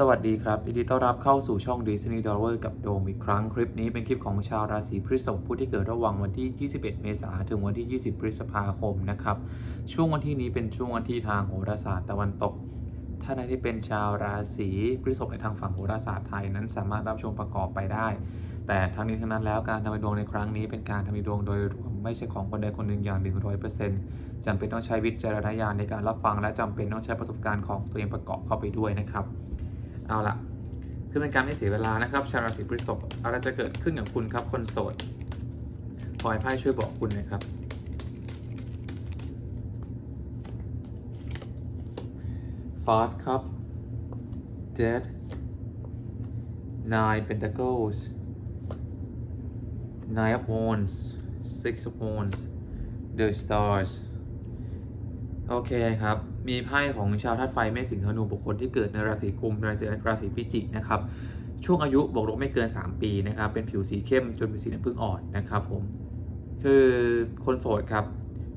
สวัสดีครับยินดีต้อนรับเข้าสู่ช่อง Disney Dollar กับโดมอีกครั้ง คลิปนี้เป็นคลิปของชาวราศีพฤษภผู้ที่เกิดระหว่างวันที่ 21 เมษายนถึงวันที่ 20 พฤษภาคมนะครับ ช่วงวันที่นี้เป็นช่วงวันที่ทางโหราศาสตร์ตะวันตก ท่านใดที่เป็นชาวราศีพฤษภในทางฝั่งโหราศาสตร์ไทยนั้นสามารถรับชมประกอบไปได้ แต่ทั้งนี้ทั้งนั้นแล้วการทำในดวงในครั้งนี้เป็นการทำในดวงโดยรวมไม่ใช่ของคนใดคนหนึ่งอย่าง 100%จำเป็นต้องใช้วิจารณญาณในการรับฟังและจำเป็นต้องใช้ประสบการณ์ของตัวเองประกอบเข้าไปด้วยนะครับ เอาละเพื่อเป็นการไม่เสียเวลานะครับ ชาวราศีพฤษภอะไรจะเกิดขึ้นกับคุณครับ คนโสดขอให้ไพ่ช่วยบอกคุณนะครับฟาสครับ Dead Nine Pentacles Nine of Wands Six of Wands The Stars โอเคครับ มีไพ่ของชาวธาตุไฟเมษสิงห์ธนูบุคคลที่เกิดในราศีกุมราศีราศีพิจิกนะครับช่วงอายุบวกลบไม่เกิน 3 ปีนะครับเป็นผิวสีเข้มจนเป็นสีน้ำผึ้งอ่อนนะครับผมคือคนโสดครับ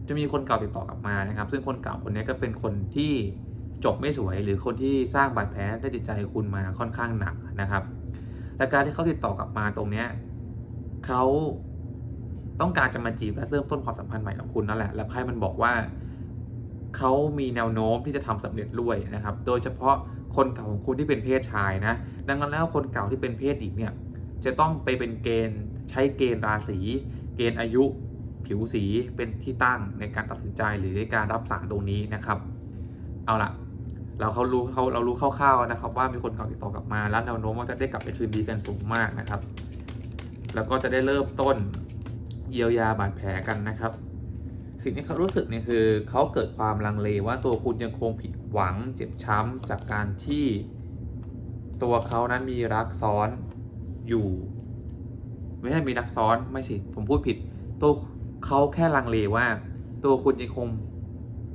จะมีคนเก่าติดต่อกลับมานะครับ ซึ่งคนเก่าคนนี้ก็เป็นคนที่จบไม่สวยหรือคนที่สร้างบาดแผลในจิตใจคุณมาค่อนข้างหนักนะครับแต่การที่เขาติดต่อกลับมาตรงเนี้ยเขาต้องการจะมาจีบและเริ่มต้นความสัมพันธ์ใหม่กับคุณนั่นแหละและไพ่มันบอกว่า เขามีแนวโน้มที่จะทำสำเร็จด้วยนะครับ โดยเฉพาะคนเก่าของคุณที่เป็นเพศชายนะ ดังนั้นแล้วคนเก่าที่เป็นเพศหญิงเนี่ยจะต้องไปเป็นเกณฑ์ใช้เกณฑ์ราศี เกณฑ์อายุ ผิวสีเป็นที่ตั้งในการตัดสินใจหรือในการรับสารตรงนี้นะครับ เอาละเราเขารู้เขาเรารู้คร่าวๆนะครับว่ามีคนเก่าติดต่อกลับมา แล้วแนวโน้มว่าจะได้กลับไปคืนดีกันสูงมากนะครับ แล้วก็จะได้เริ่มต้นเยียวยาบาดแผลกันนะครับ สิ่งที่เขารู้สึกเนี่ยคือเขาเกิดความลังเลว่าตัวคุณยังคงผิดหวังเจ็บช้ำจากการที่ตัวเขานั้นมีรักซ้อนอยู่ ไม่ใช่มีรักซ้อนไม่สิผมพูดผิด ตัวเขาแค่ลังเลว่า ตัวคุณยังคง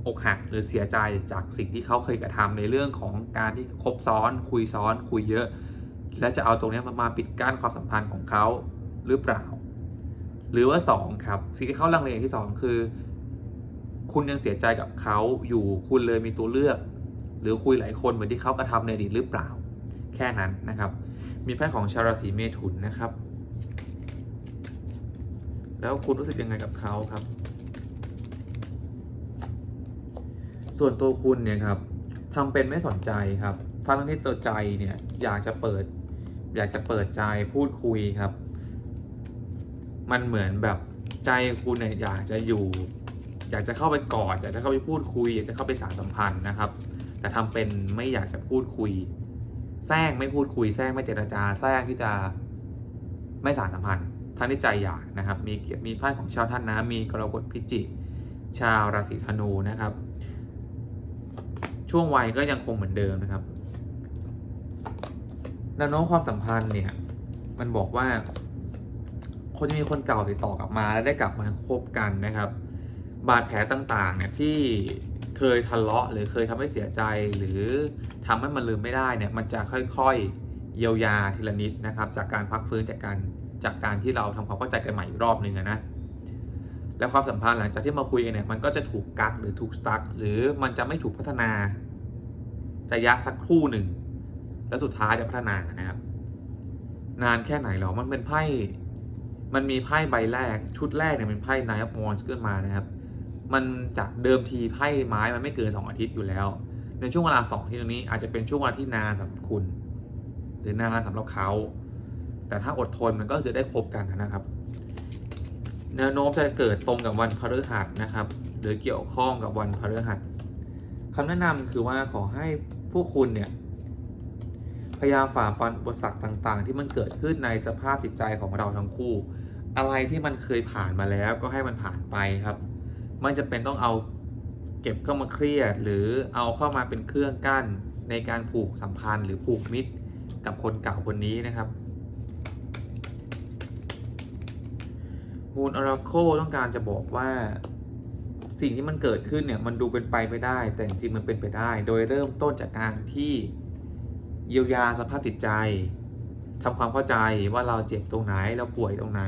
อกหักหรือเสียใจจากสิ่งที่เขาเคยกระทำในเรื่องของการที่คบซ้อน คุยซ้อน คุยเยอะ และจะเอาตรงนี้มามาปิดกั้นความสัมพันธ์ของเขาหรือเปล่า หรือว่าสองครับ สิ่งที่เขาลังเลอย่างที่สองคือ คุณยังเสียใจกับเขาอยู่คุณเลยมีตัวเลือก หรือคุยหลายคนเหมือนที่เขากระทำในอดีตหรือเปล่า แค่นั้นนะครับ มีไพ่ของชาวราศีเมถุนนะครับ แล้วคุณรู้สึกยังไงกับเขาครับ ส่วนตัวคุณเนี่ยครับทำเป็นไม่สนใจครับทั้งที่ตัวใจเนี่ยอยากจะเปิด อยากจะเปิดใจพูดคุยครับ มันเหมือนแบบใจคุณเนี่ยอยากจะอยู่ อยากจะเข้าไปกอดอยากจะเข้าไปพูดคุย อยากจะเข้าไปสานสัมพันธ์นะครับ แต่ทำเป็นไม่อยากจะพูดคุยแซงไม่พูดคุยแซงไม่เจรจาแซงที่จะไม่สานสัมพันธ์ทั้งที่ใจอยากนะครับ มีเกียรติมีไพ่ของชาวท่านนะมีกรกฎพิจิกชาวราศีธนูนะครับ ช่วงวัยก็ยังคงเหมือนเดิมนะครับแนวโน้มความสัมพันธ์เนี่ยมันบอกว่าคนจะมีคนเก่าติดต่อกลับมาแล้วได้กลับมาคบกันนะครับ บาดแผลต่างๆเนี่ยที่เคยทะเลาะหรือเคยทำให้เสียใจหรือทำให้มันลืมไม่ได้เนี่ยมันจะค่อยๆเยียวยาทีละนิดนะครับ จากการพักฟื้นจากการจากการที่เราทำความเข้าใจกันใหม่อีกรอบหนึ่งนะแล้วความสัมพันธ์หลังจากที่มาคุยกันเนี่ยมันก็จะถูกกักหรือถูกสตั๊กหรือมันจะไม่ถูกพัฒนาระยะสักครู่หนึ่ง แล้วสุดท้ายจะพัฒนานะครับ นานแค่ไหนหรอมันเป็นไพ่มันมีไพ่ใบแรกชุดแรกเนี่ยเป็นไพ่ Nine of Wands ขึ้นมานะครับ มันจากเดิมทีไพ่ไม้มันไม่เกิน2อาทิตย์อยู่แล้ว ในช่วงเวลา2ที่ตรงนี้อาจจะเป็นช่วงเวลาที่นานสำหรับคุณ หรือนานสำหรับเขา แต่ถ้าอดทนมันก็จะได้คบกันนะครับ แนวโน้มจะเกิดตรงกับวันพฤหัสนะครับ หรือเกี่ยวข้องกับวันพฤหัสคำแนะนำคือว่าขอให้พวกคุณเนี่ยพยายามฝ่าฟันอุปสรรคต่างๆ ที่มันเกิดขึ้นในสภาพจิตใจของเราทั้งคู่ อะไรที่มันเคยผ่านมาแล้วก็ให้มันผ่านไปครับ ไม่จะเป็นต้องเอาเก็บเข้ามาเครียด หรือเอาเข้ามาเป็นเครื่องกั้นในการผูกสัมพันธ์หรือผูกมิตรกับคนเก่าคนนี้นะครับมูลอ r ราโคต้องการจะบอกว่า สิ่งที่มันเกิดขึ้นเนี่ยมันดูเป็นไปไม่ได้ แต่จริงๆมันเป็นไปได้ โดยเริ่มต้นจากการที่เยียวยาสภาพจิตใจทำความเข้าใจว่าเราเจ็บตรงไหนเราป่วยตรงไหน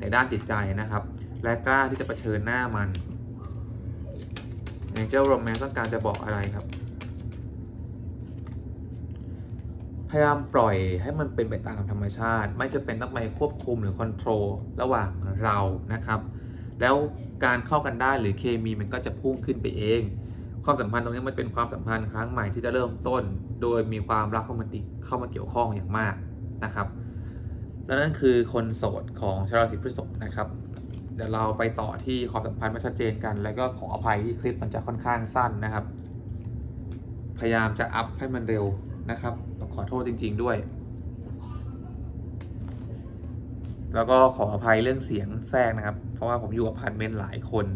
ในด้านจิตใจนะครับ และกล้าที่จะะเผชิญหน้ามันอย่างเจ้าโรแมนต้องการจะบอกอะไรครับ พยายามปล่อยให้มันเป็นไปตามธรรมชาติ ไม่จะเป็นต้องไปควบคุมหรือคอนโทรลระหว่างเรานะครับ แล้วการเข้ากันได้หรือเคมีมันก็จะพุ่งขึ้นไปเอง ความสัมพันธ์ตรงนี้มันเป็นความสัมพันธ์ครั้งใหม่ที่จะเริ่มต้น โดยมีความรักโรแมนติกเข้ามาเกี่ยวข้องอย่างมากนะครับ และนั่นคือคนโสดของชาวราศีพฤษภนะครับ เดี๋ยวเราไปต่อที่ความสัมพันธ์มาชัดเจนกัน แล้วก็ขออภัยที่คลิปมันจะค่อนข้างสั้นนะครับ พยายามจะอัพให้มันเร็วนะครับต้องขอโทษจริง ๆด้วย แล้วก็ขออภัยเรื่องเสียงแทรกนะครับ เพราะว่าผมอยู่อพาร์ตเมนต์หลายคน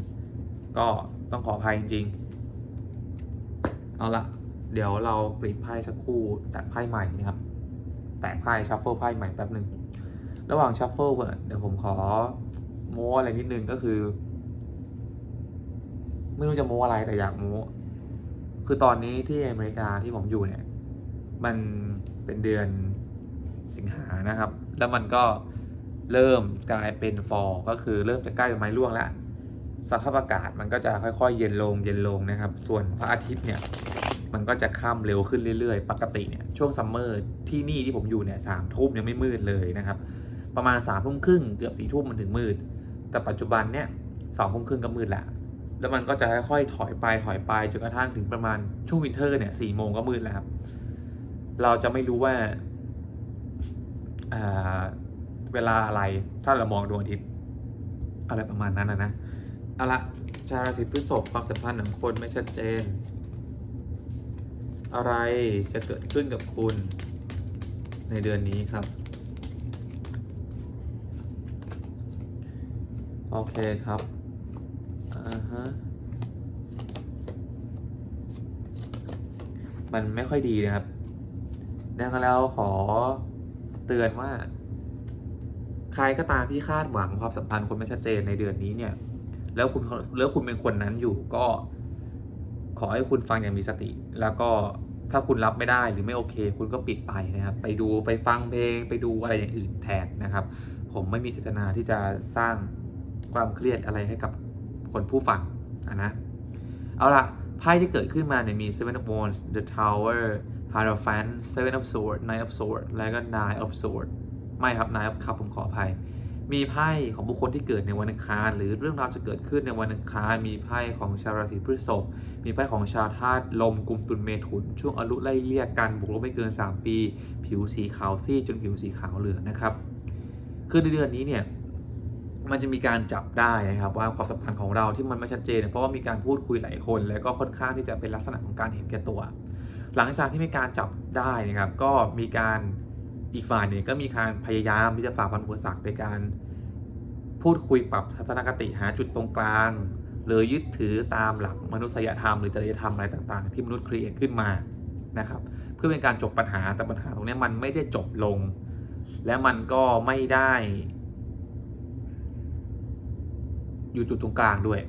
ก็ต้องขออภัยจริง ๆ เอาละเดี๋ยวเราปริบไพ่สักครู่จัดไพ่ใหม่นะครับ แตกไพ่ชัฟเฟิลไพ่ใหม่แป๊บหนึ่งระหว่างชัฟเฟิลเดี๋ยวผมขอ โม้อะไรนิดนึงก็คือ ไม่รู้จะโม้อะไรแต่อยากโม้คือตอนนี้ที่อเมริกาที่ผมอยู่เนี่ย มันเป็นเดือนสิงหานะครับ แล้วมันก็เริ่มกลายเป็นฟอร์ก็คือเริ่มจะใกล้ใบไม้ร่วงแล้วสภาพอากาศมันก็จะค่อยๆ เย็นลงเย็นลงนะครับ ส่วนพระอาทิตย์เนี่ย มันก็จะค่ำเร็วขึ้นเรื่อยๆ ปกติเนี่ยช่วงซัมเมอร์ที่นี่ที่ผมอยู่เนี่ยสามทุ่มยังไม่มืดเลยนะครับ ประมาณสามทุ่มครึ่งเกือบสี่ทุ่มมันถึงมืด แต่ปัจจุบันเนี่ยสองทุ่มครึ่งก็มืดแล้วแล้วมันก็จะค่อยๆถอยไปถอยไปจนกระทั่งถึงประมาณช่วงวินเทอร์เนี่ยสี่โมงก็มืดแล้วครับ เราจะไม่รู้ว่าอ่าเวลาอะไรถ้าเรามองดวงอาทิตย์อะไรประมาณนั้นนะนะเอาละชาวราศีพฤษภความสัมพันธ์ของคนไม่ชัดเจน อะไรจะเกิดขึ้นกับคุณในเดือนนี้ครับ โอเคครับ อ่าฮะ มันไม่ค่อยดีนะครับ ดังนั้นแล้วขอเตือนว่า ใครก็ตามที่คาดหวังความสัมพันธ์คนไม่ชัดเจนในเดือนนี้เนี่ย แล้วคุณแล้วคุณเป็นคนนั้นอยู่ก็ ขอให้คุณฟังอย่างมีสติ แล้วก็ถ้าคุณรับไม่ได้หรือไม่โอเค คุณก็ปิดไปนะครับ ไปดูไปฟังเพลงไปดูอะไรอย่างอื่นแทนนะครับ ผมไม่มีเจตนาที่จะสร้าง ความเครียดอะไรให้กับคนผู้ฟังอะนะ เอาล่ะไพ่ที่เกิดขึ้นมาเนี่ยมี Seven of Wands The Tower Hierophant Seven of Swords Nine of Swords และก็ Nine of Swords ไม่ครับ Nine of Cups ผมขออภัย มีไพ่ของบุคคลที่เกิดในวันอังคาร หรือเรื่องราวจะเกิดขึ้นในวันอังคาร มีไพ่ของชาวราศีพฤษภ มีไพ่ของชาวธาตุลมกุมตุลเมถุน ช่วงอายุไล่เลี่ยกันบวกลบไม่เกิน 3 ปี ผิวสีขาวซีดจนผิวสีขาวเหลืองนะครับ คือในเดือนนี้เนี่ย มันจะมีการจับได้นะครับว่าความสัมพันธ์ของเราที่มันไม่ชัดเจน เพราะว่ามีการพูดคุยหลายคน แล้วก็ค่อนข้างที่จะเป็นลักษณะของการเห็นแก่ตัว หลังจากที่มีการจับได้นะครับ ก็มีการอีกฝ่ายหนึ่งก็มีการพยายามที่จะฝ่าฟันอุปสรรคในการพูดคุยปรับทัศนคติหาจุดตรงกลางหรือยึดถือตามหลักมนุษยธรรมหรือจริยธรรมอะไรต่างๆ ที่มนุษย์ครีเอทขึ้นมานะครับ เพื่อเป็นการจบปัญหาแต่ปัญหาตรงนี้มันไม่ได้จบลง และมันก็ไม่ได้ อยู่จุดตรงกลางด้วย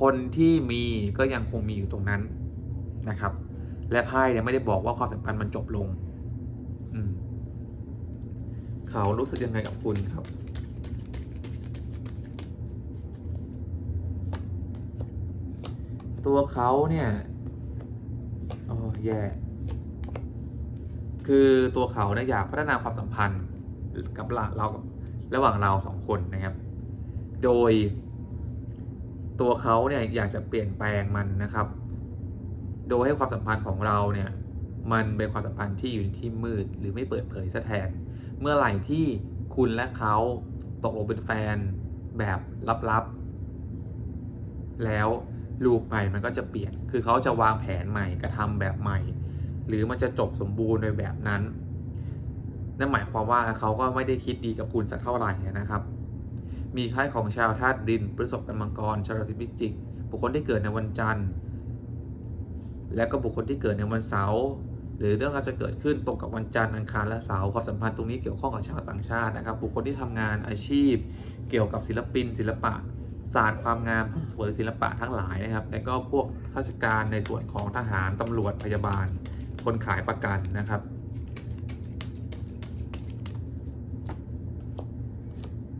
คนที่มีก็ยังคงมีอยู่ตรงนั้นนะครับ และไพ่เนี่ยไม่ได้บอกว่าความสัมพันธ์มันจบลงอืเขารู้สึกยังไงกับคุณครับตัวเขาเนี่ยโอ้แย่ คือตัวเขาเนี่ยอยากพัฒนาความสัมพันธ์กับเราระหว่างเราสองคนนะครับ โดย ตัวเขาเนี่ยอยากจะเปลี่ยนแปลงมันนะครับ โดยให้ความสัมพันธ์ของเราเนี่ยมันเป็นความสัมพันธ์ที่อยู่ในที่มืดหรือไม่เปิดเผยซะแทน เมื่อไหร่ที่คุณและเขาตกลงเป็นแฟนแบบลับๆ แล้วลูปใหม่มันก็จะเปลี่ยน คือเขาจะวางแผนใหม่กระทำแบบใหม่ หรือมันจะจบสมบูรณ์ในแบบนั้น นั่นหมายความว่าเขาก็ไม่ได้คิดดีกับคุณสักเท่าไหร่นะครับ มีไพ่ของชาวธาตุดินพฤษภกันมังกร ชาวราศีพิจิก บุคคลที่เกิดในวันจันทร์ และก็บุคคลที่เกิดในวันเสาร์หรือเรื่องราวจะเกิดขึ้นตรงกับวันจันทร์อังคารและเสาร์ความสัมพันธ์ตรงนี้เกี่ยวข้องกับชาวต่างชาตินะครับ บุคคลที่ทำงานอาชีพ เกี่ยวกับศิลปิน ศิลปะศาสตร์ความงามความสวยศิลปะทั้งหลายนะครับและก็พวกข้าราชการในส่วนของทหารตำรวจพยาบาล คนขายประกันนะครับ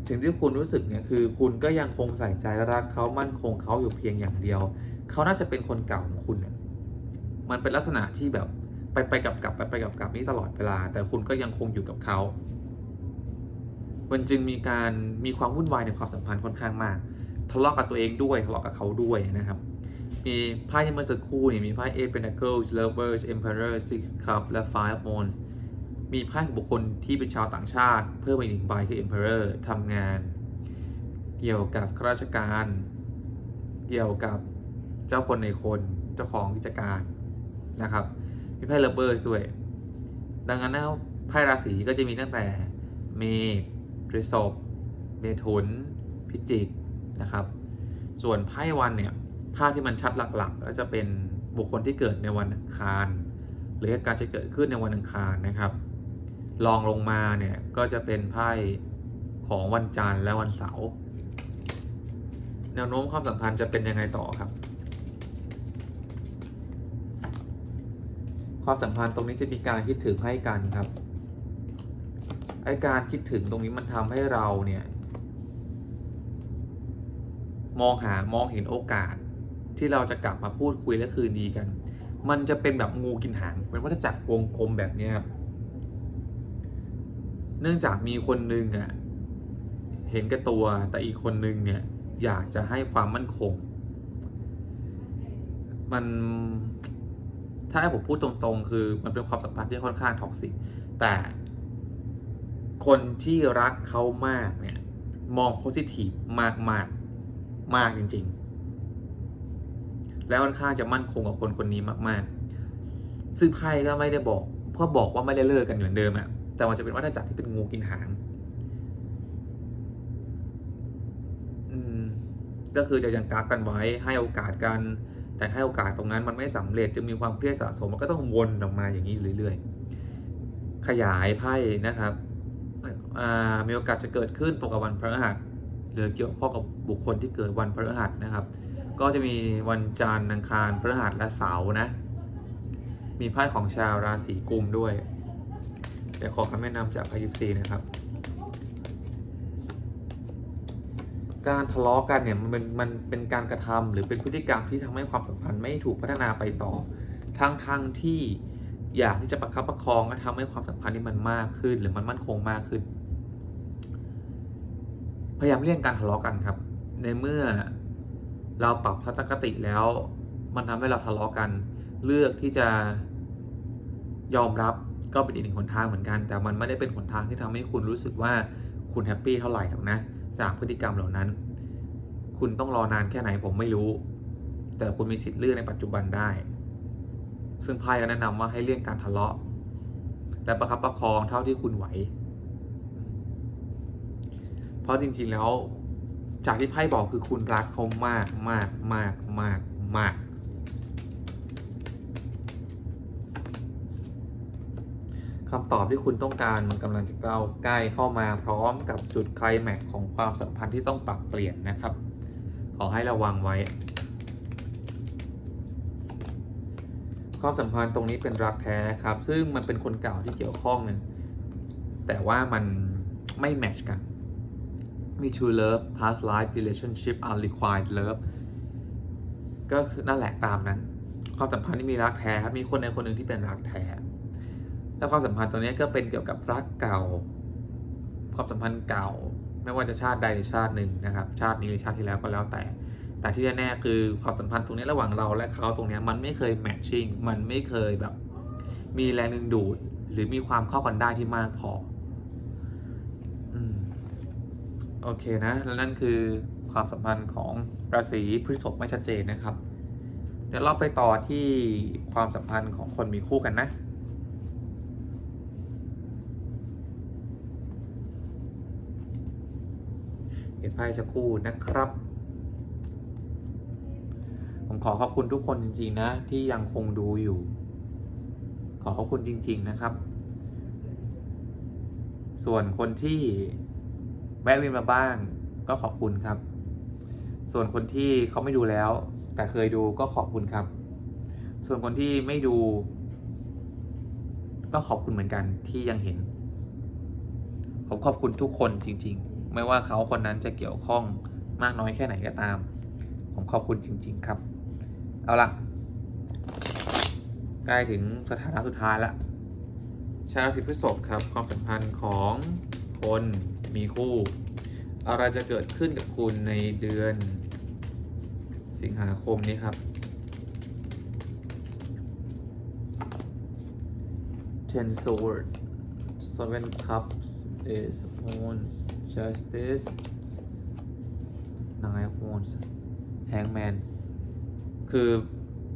ถึงที่คุณรู้สึกเนี่ยคือคุณก็ยังคงใส่ใจและรักเขามั่นคงเขาอยู่เพียงอย่างเดียว เขาน่าจะเป็นคนเก่าของคุณเนี่ยมันเป็นลักษณะที่แบบไปไปกับกับไปไปกับกับนี่ตลอดเวลา แต่คุณก็ยังคงอยู่กับเขา มันจึงมีการมีความวุ่นวายในความสัมพันธ์ค่อนข้างมาก ทะเลาะกับตัวเองด้วยทะเลาะกับเขาด้วยนะครับ มีไพ่ที่เมื่อสักครู่เนี่ยมีไพ่ Eight Pentacles Lovers Emperor Six Cups และ Five of Wands มีไพ่ของบุคคลที่เป็นชาวต่างชาติ เพิ่มไปอีกหนึ่งใบคือ Emperor ทำงาน เกี่ยวกับข้าราชการ เกี่ยวกับเจ้าคนในคนเจ้าของกิจการนะครับ มีไพ่ Lovers ด้วย ดังนั้นแล้วไพ่ราศีก็จะมีตั้งแต่เมษพฤษภเมถุน พิจิกนะครับ ส่วนไพ่วันเนี่ยภาพที่มันชัดหลักๆ ก็จะเป็นบุคคลที่เกิดในวันอังคาร หรือการจะเกิดขึ้นในวันอังคารนะครับ ลองลงมาเนี่ยก็จะเป็นไพ่ของวันจันทร์และวันเสาร์แนวโน้มความสัมพันธ์จะเป็นยังไงต่อครับ ความสัมพันธ์ตรงนี้จะมีการคิดถึงให้กันครับไอการคิดถึงตรงนี้มันทำให้เราเนี่ยมองหามองเห็นโอกาสที่เราจะกลับมาพูดคุยและคืนดีกัน มันจะเป็นแบบงูกินหางเป็นวัฏจักรวงกลมแบบนี้ครับ เนื่องจากมีคนนึงอะเห็นแก่ตัวแต่อีกคนนึงเนี่ยอยากจะให้ความมั่นคง มันถ้าให้ผมพูดตรงๆ คือมันเป็นความสัมพันธ์ที่ค่อนข้างท็อกซิกแต่คนที่รักเขามากเนี่ยมองโพสิทีฟมากมากมากจริง ๆ แล้วค่อนข้างจะมั่นคงกับคนคนนี้มาก ๆ ซึ่งไพ่ก็ไม่ได้บอกเพื่อบอกว่าไม่ได้เลิกกันเหมือนเดิมอะ แต่มันจะเป็นวัฏจักรที่เป็นงูกินหางอืมก็คือจะยังกักกันไว้ให้โอกาสกัน แต่ให้โอกาสตรงนั้นมันไม่สำเร็จจึงมีความเครียดสะสมมันก็ต้องวนออกมาอย่างนี้เรื่อยๆ ขยายไพ่นะครับมีโอกาสจะเกิดขึ้นตรงกับวันพฤหัสหรือเกี่ยวข้องกับบุคคลที่เกิดวันพฤหัสนะครับ ก็จะมีวันจันทร์อังคารพฤหัสและเสาร์นะ มีไพ่ของชาวราศีกุมด้วย ดี๋ยวขอคำแนะนำจากพ่ยิปซีนะครับ การทะเลาะกันเนี่ยมันเป็นมันเป็นการกระทำหรือเป็นพฤติกรรมที่ทำให้ความสัมพันธ์ไม่ถูกพัฒนาไปต่อ ทั้งทั้งที่อยากที่จะประคับประคองและทำให้ความสัมพันธ์นี้มันมากขึ้น หรือมันมั่นคงมากขึ้น พยายามเลี่ยงการทะเลาะกันครับ ในเมื่อเราปรับทัศนคติแล้ว มันทำให้เราทะเลาะกัน เลือกที่จะยอมรับ ก็เป็นอีกหนึ่งหนทางเหมือนกัน แต่มันไม่ได้เป็นหนทางที่ทำให้คุณรู้สึกว่าคุณแฮปปี้เท่าไหร่หรอกนะ จากพฤติกรรมเหล่านั้น คุณต้องรอนานแค่ไหนผมไม่รู้ แต่คุณมีสิทธิ์เลือกในปัจจุบันได้ ซึ่งไพ่ก็แนะนำว่าให้เลี่ยงการทะเลาะ และประคับประคองเท่าที่คุณไหว เพราะจริงๆแล้วจากที่ไพ่บอกคือคุณรักเขามากมากมากมากมาก คำตอบที่คุณต้องการมันกำลังจะเก้าใกล้เข้ามาพร้อมกับจุดไคลแม็กของความสัมพันธ์ที่ต้องปรับเปลี่ยนนะครับ ขอให้ระวังไว้ ความสัมพันธ์ตรงนี้เป็นรักแท้ครับ ซึ่งมันเป็นคนเก่าที่เกี่ยวข้องนึงแต่ว่ามันไม่แมทช์กันมี true love past life relationship unrequited love ก็คือนั่นแหละตามนั้น ความสัมพันธ์ที่มีรักแท้ครับ มีคนในคนหนึ่งที่เป็นรักแท้ แล้วความสัมพันธ์ตรงนี้ก็เป็นเกี่ยวกับรักเก่า ความสัมพันธ์เก่า ไม่ว่าจะชาติใดหรือชาติหนึ่งนะครับ ชาตินี้หรือชาติที่แล้วก็แล้วแต่ แต่ที่แน่ๆคือความสัมพันธ์ตรงนี้ระหว่างเราและเขาตรงนี้มันไม่เคยแมทชิ่งมันไม่เคยแบบมีแรงดึงดูด หรือมีความเข้ากันได้ที่มากพออืมโอเคนะแล้วนั่นคือความสัมพันธ์ของราศีพฤษภไม่ชัดเจนนะครับ เดี๋ยวเราไปต่อที่ความสัมพันธ์ของคนมีคู่กันนะ เก็บ ไพ่สักครู่นะครับ ผมขอขอบคุณทุกคนจริง ๆ นะ ที่ยังคงดูอยู่ ขอขอบคุณจริง ๆ นะครับ ส่วนคนที่แวะเวียนมาบ้างก็ขอบคุณครับ ส่วนคนที่เขาไม่ดูแล้ว แต่เคยดูก็ขอบคุณครับ ส่วนคนที่ไม่ดู ก็ขอบคุณเหมือนกันที่ยังเห็น ผมขอบคุณทุกคนจริง ๆ ไม่ว่าเขาคนนั้นจะเกี่ยวข้องมากน้อยแค่ไหนก็ตาม ผมขอบคุณจริง ๆ ครับ เอาละใกล้ถึงสถานะสุดท้ายละชาวราศีพฤษภครับ ความสัมพันธ์ของคนมีคู่ อะไรจะเกิดขึ้นกับคุณในเดือน สิงหาคมนี้ครับ Ten Sword Seven Cups is owns Justice Nine owns Hangman คือ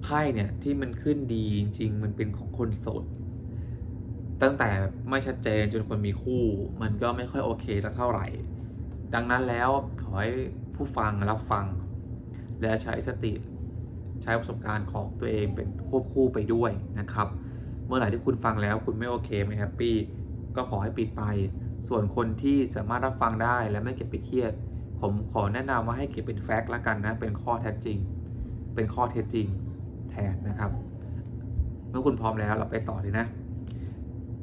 ไพ่เนี่ยที่มันขึ้นดีจริง ๆ มันเป็นของคนโสด ตั้งแต่ไม่ชัดเจนจนคนมีคู่ มันก็ไม่ค่อยโอเคสักเท่าไหร่ ดังนั้นแล้วขอให้ผู้ฟังรับฟัง และใช้สติใช้ประสบการณ์ของตัวเองเป็นควบคู่ไปด้วยนะครับ เมื่อไหร่ที่คุณฟังแล้วคุณไม่โอเคไม่แฮปปี้ก็ขอให้ปิดไป ส่วนคนที่สามารถรับฟังได้และไม่เก็บไปเครียดผมขอแนะนำว่าให้เก็บเป็นแฟกต์ละกันนะ เป็นข้อเท็จจริง เป็นข้อเท็จจริงแทนนะครับ เมื่อคุณพร้อมแล้วเราไปต่อเลยนะ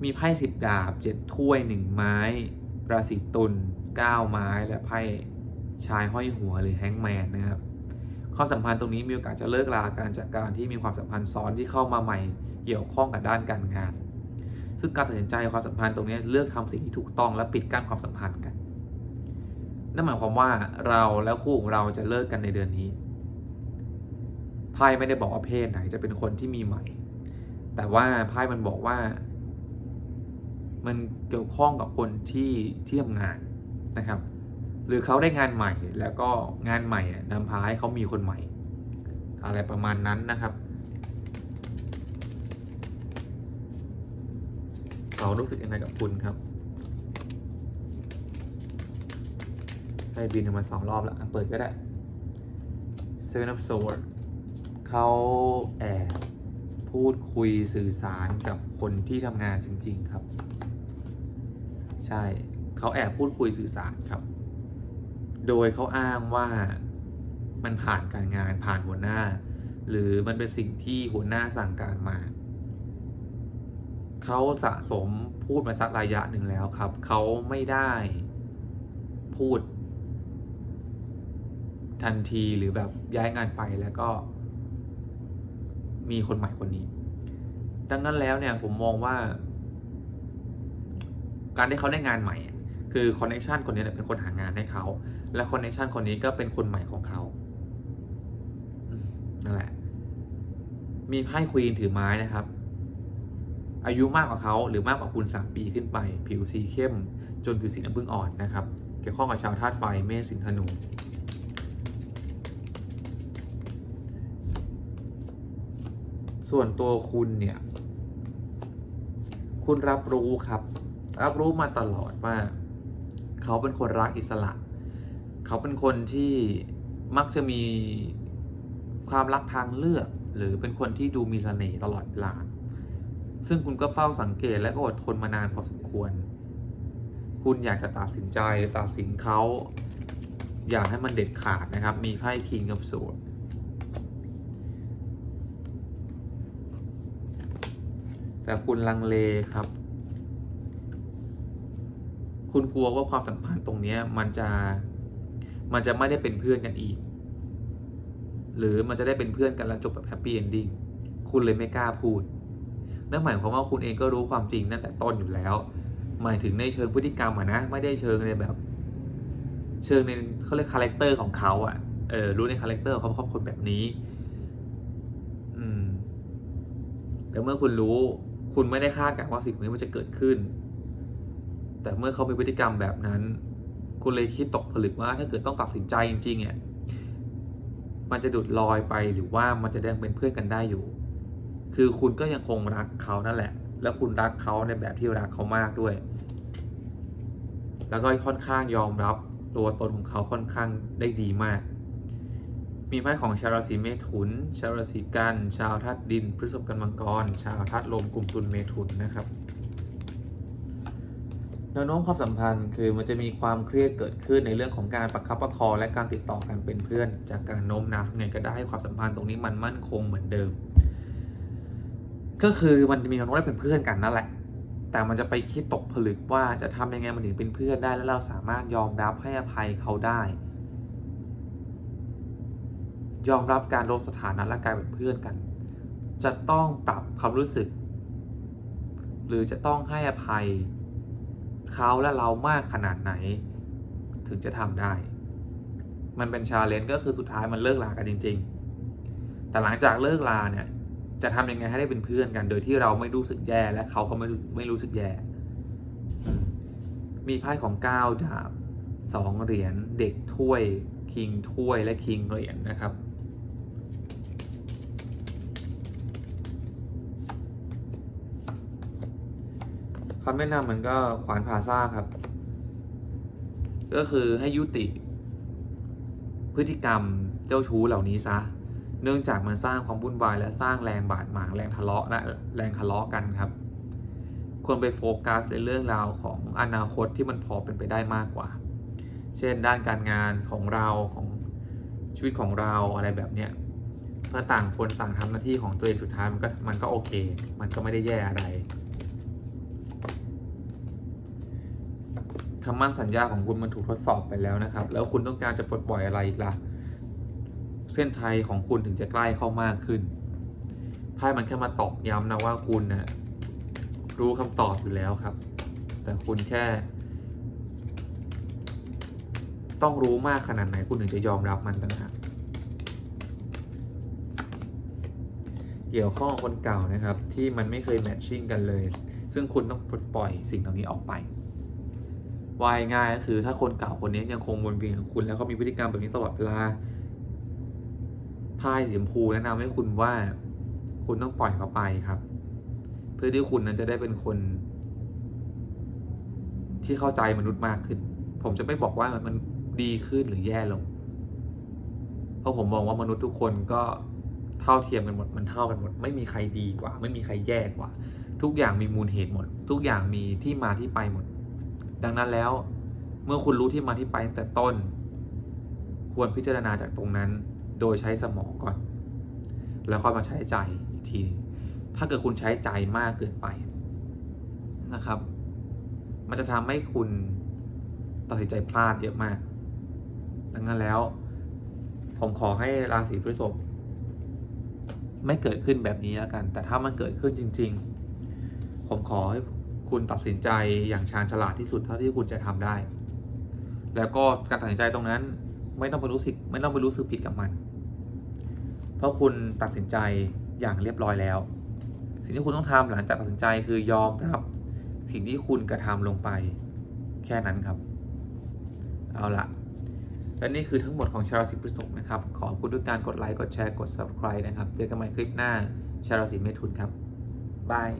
มีไพ่สิบดาบเจ็ดถ้วยหนึ่งไม้ ราศีตุลเก้าไม้ และไพ่ชายห้อยหัวหรือแฮงแมนนะครับข้อสัมพันธ์ตรงนี้มีโอกาสจะเลิกลากันจากการที่มีความสัมพันธ์ซ้อนที่เข้ามาใหม่เกี่ยวข้องกับด้านการงาน ซึ่งการตัดสินใจความสัมพันธ์ตรงนี้เลือกทำสิ่งที่ถูกต้องและปิดกั้นความสัมพันธ์กันนั่นหมายความว่าเราและคู่ของเราจะเลิกกันในเดือนนี้ไพ่ไม่ได้บอกว่าเพศไหนจะเป็นคนที่มีใหม่ แต่ว่าไพ่มันบอกว่า มันเกี่ยวข้องกับคนที่ที่ทำงานนะครับ หรือเขาได้งานใหม่แล้วก็งานใหม่อะนำพาให้เขามีคนใหม่ อะไรประมาณนั้นนะครับ เขารู้สึกยังไงกับคุณครับให้บินมาสองรอบแล้วเปิดก็ได้ Seven of Swords เขาแอบพูดคุยสื่อสารกับคนที่ทำงานจริง ๆครับ ใช่เขาแอบพูดคุยสื่อสารครับ โดยเขาอ้างว่ามันผ่านการงานผ่านหัวหน้า หรือมันเป็นสิ่งที่หัวหน้าสั่งการมา เขาสะสมพูดมาสักระยะหนึ่งแล้วครับ เขาไม่ได้พูด ทันทีหรือแบบย้ายงานไปแล้วก็ มีคนใหม่คนนี้ ดังนั้นแล้วเนี่ยผมมองว่า การที่เขาได้งานใหม่คือคอนเน t ชันคนนี้เป็นคนหางานให้เขา และคอนเน t ชันคนนี้ก็เป็นคนใหม่ของเขา นั่นแหละ มีไพ่ควีนถือไม้นะครับ อายุมากกว่าเขาหรือมากกว่าคุณสามปีขึ้นไป ผิวสีเข้ม จนผิวสีน้ำผึ้งอ่อนนะครับเกี่ยวข้องกับชาวธาตุไฟเมษสิงธนูส่วนตัวคุณเนี่ย คุณรับรู้ครับ รับรู้มาตลอดว่า เขาเป็นคนรักอิสระ เขาเป็นคนที่มักจะมีความรักทางเลือก หรือเป็นคนที่ดูมีเสน่ห์ตลอดเวลา ซึ่งคุณก็เฝ้าสังเกตและก็อดทนมานานพอสมควร คุณอยากจะตัดสินใจหรือตัดสินเขาอยากให้มันเด็ดขาดนะครับ มีไพ่คิงกับโซดแต่คุณลังเลครับ คุณกลัวว่าความสัมพันธ์ตรงนี้มันจะมันจะไม่ได้เป็นเพื่อนกันอีก หรือมันจะได้เป็นเพื่อนกันแล้วจบแบบแฮปปี้เอนดิ้ง คุณเลยไม่กล้าพูด นั่นหมายความว่าคุณเองก็รู้ความจริงตั้งแต่ต้นอยู่แล้ว หมายถึงในเชิงพฤติกรรมอะนะ ไม่ได้เชิงในแบบ เชิงในเขาเรียกคาแรคเตอร์ของเขาอะเออรู้ในคาแรคเตอร์เขาเขาเป็นคนแบบนี้ อืม แล้วเมื่อคุณรู้ คุณไม่ได้คาดการณ์ว่าสิ่งนี้มันจะเกิดขึ้น แต่เมื่อเขามีพฤติกรรมแบบนั้น คุณเลยคิดตกผลึกว่า ถ้าเกิดต้องตัดสินใจจริงๆอะมันจะดุดลอยไปหรือว่ามันจะยังเป็นเพื่อนกันได้อยู่ คือคุณก็ยังคงรักเขานั่นแหละ แล้วคุณรักเขาในแบบที่รักเขามากด้วย แล้วก็ค่อนข้างยอมรับตัวตนของเขาค่อนข้างได้ดีมาก มีไพ่ของชาวราศีเมถุน ชาวราศีกัน ชาวธาตุดิน พฤษภกันมังกร ชาวธาตุลมกลุ่มตุลเมถุนนะครับแนวโน้มความสัมพันธ์คือมันจะมีความเครียดเกิดขึ้นในเรื่องของการประคับประคองและการติดต่อกันเป็นเพื่อน จากการโน้มน้าวไงก็ได้ให้ความสัมพันธ์ตรงนี้มันมั่นคงเหมือนเดิม ก็คือมันมีแนวโน้มได้เป็นเพื่อนกันนั่นแหละ แต่มันจะไปคิดตกผลึกว่าจะทำยังไงมันถึงเป็นเพื่อนได้แล้วเราสามารถยอมรับให้อภัยเขาได้ ยอมรับการลดสถานะและกลายเป็นเพื่อนกัน จะต้องปรับความรู้สึก หรือจะต้องให้อภัยเขาและเรามากขนาดไหน ถึงจะทำได้ มันเป็นชาเลนจ์ก็คือสุดท้ายมันเลิกลากันจริง ๆ แต่หลังจากเลิกลาเนี่ย จะทำยังไงให้ได้เป็นเพื่อนกัน โดยที่เราไม่รู้สึกแย่และเขาก็ไม่ไม่รู้สึกแย่ มีไพ่ของก้าวดาบสองเหรียญเด็กถ้วยคิงถ้วยและคิงเหรียญนะครับคำแนะนำมันก็ขวานพาซ่าครับ ก็คือให้ยุติ พฤติกรรมเจ้าชู้เหล่านี้ซะ เนื่องจากมันสร้างความวุ่นวายและสร้างแรงบาดหมางแรงทะเลาะนะแรงทะเลาะกันครับควรไปโฟกัสในเรื่องราวของอนาคตที่มันพอเป็นไปได้มากกว่า เช่นด้านการงานของเราของชีวิตของเราอะไรแบบเนี้ยเพื่อต่างคนต่างทำหน้าที่ของตัวเองสุดท้ายมันก็มันก็โอเค มันก็ไม่ได้แย่อะไรคำมั่นสัญญาของคุณมันถูกทดสอบไปแล้วนะครับ แล้วคุณต้องการจะปลดปล่อยอะไรอีกล่ะ เส้นไทยของคุณถึงจะใกล้เข้ามากขึ้นไพ่มันแค่มาตอกย้ำนะว่าคุณนะ่ะรู้คำตอบอยู่แล้วครับ แต่คุณแค่ ต้องรู้มากขนาดไหนคุณถึงจะยอมรับมันต่างหากเกี่ยวข้องกับคนเก่านะครับ ที่มันไม่เคยแมทชิ่งกันเลย ซึ่งคุณต้องปลดปล่อยสิ่งเหล่านี้ออกไปวายง่ายก็คือถ้าคนเก่าคนนี้ยังคงวนเวียนกับคุณแล้วเขามีพฤติกรรมแบบนี้ตลอดเวลา ไพ่สีชมพูแนะนำให้คุณว่า คุณต้องปล่อยเขาไปครับ เพื่อที่คุณนั้นจะได้เป็นคน ที่เข้าใจมนุษย์มากขึ้น ผมจะไม่บอกว่ามันดีขึ้นหรือแย่ลง เพราะผมมองว่ามนุษย์ทุกคนก็เท่าเทียมกันหมดมันเท่ากันหมด ไม่มีใครดีกว่า ไม่มีใครแย่กว่า ทุกอย่างมีมูลเหตุหมด ทุกอย่างมีที่มาที่ไปหมด ดังนั้นแล้ว เมื่อคุณรู้ที่มาที่ไปตั้งแต่ต้น ควรพิจารณาจากตรงนั้น โดยใช้สมองก่อน แล้วค่อยมาใช้ใจอีกที ถ้าเกิดคุณใช้ใจมากเกินไปนะครับ มันจะทำให้คุณตัดสินใจพลาดเยอะมาก ดังนั้นแล้ว ผมขอให้ราศีพฤษภไม่เกิดขึ้นแบบนี้แล้วกัน แต่ถ้ามันเกิดขึ้นจริง ๆ ผมขอให้คุณตัดสินใจอย่างชาญฉลาดที่สุดเท่าที่คุณจะทำได้ แล้วก็การตัดสินใจตรงนั้น ไม่ต้องไปรู้สึกไม่ต้องไปรู้สึกผิดกับมัน ราะคุณตัดสินใจอย่างเรียบร้อยแล้ว สิ่งที่คุณต้องทำหลังจากตัดสินใจคือยอมรับ สิ่งที่คุณกระทำลงไป แค่นั้นครับ เอาละและนี่คือทั้งหมดของชาวราศีพฤษภนะครับ ขอบคุณด้วยการกดไลค์ กดแชร์ กด subscribe นะครับ เจอกันใหม่คลิปหน้าชาวราศีเมถุนครับบาย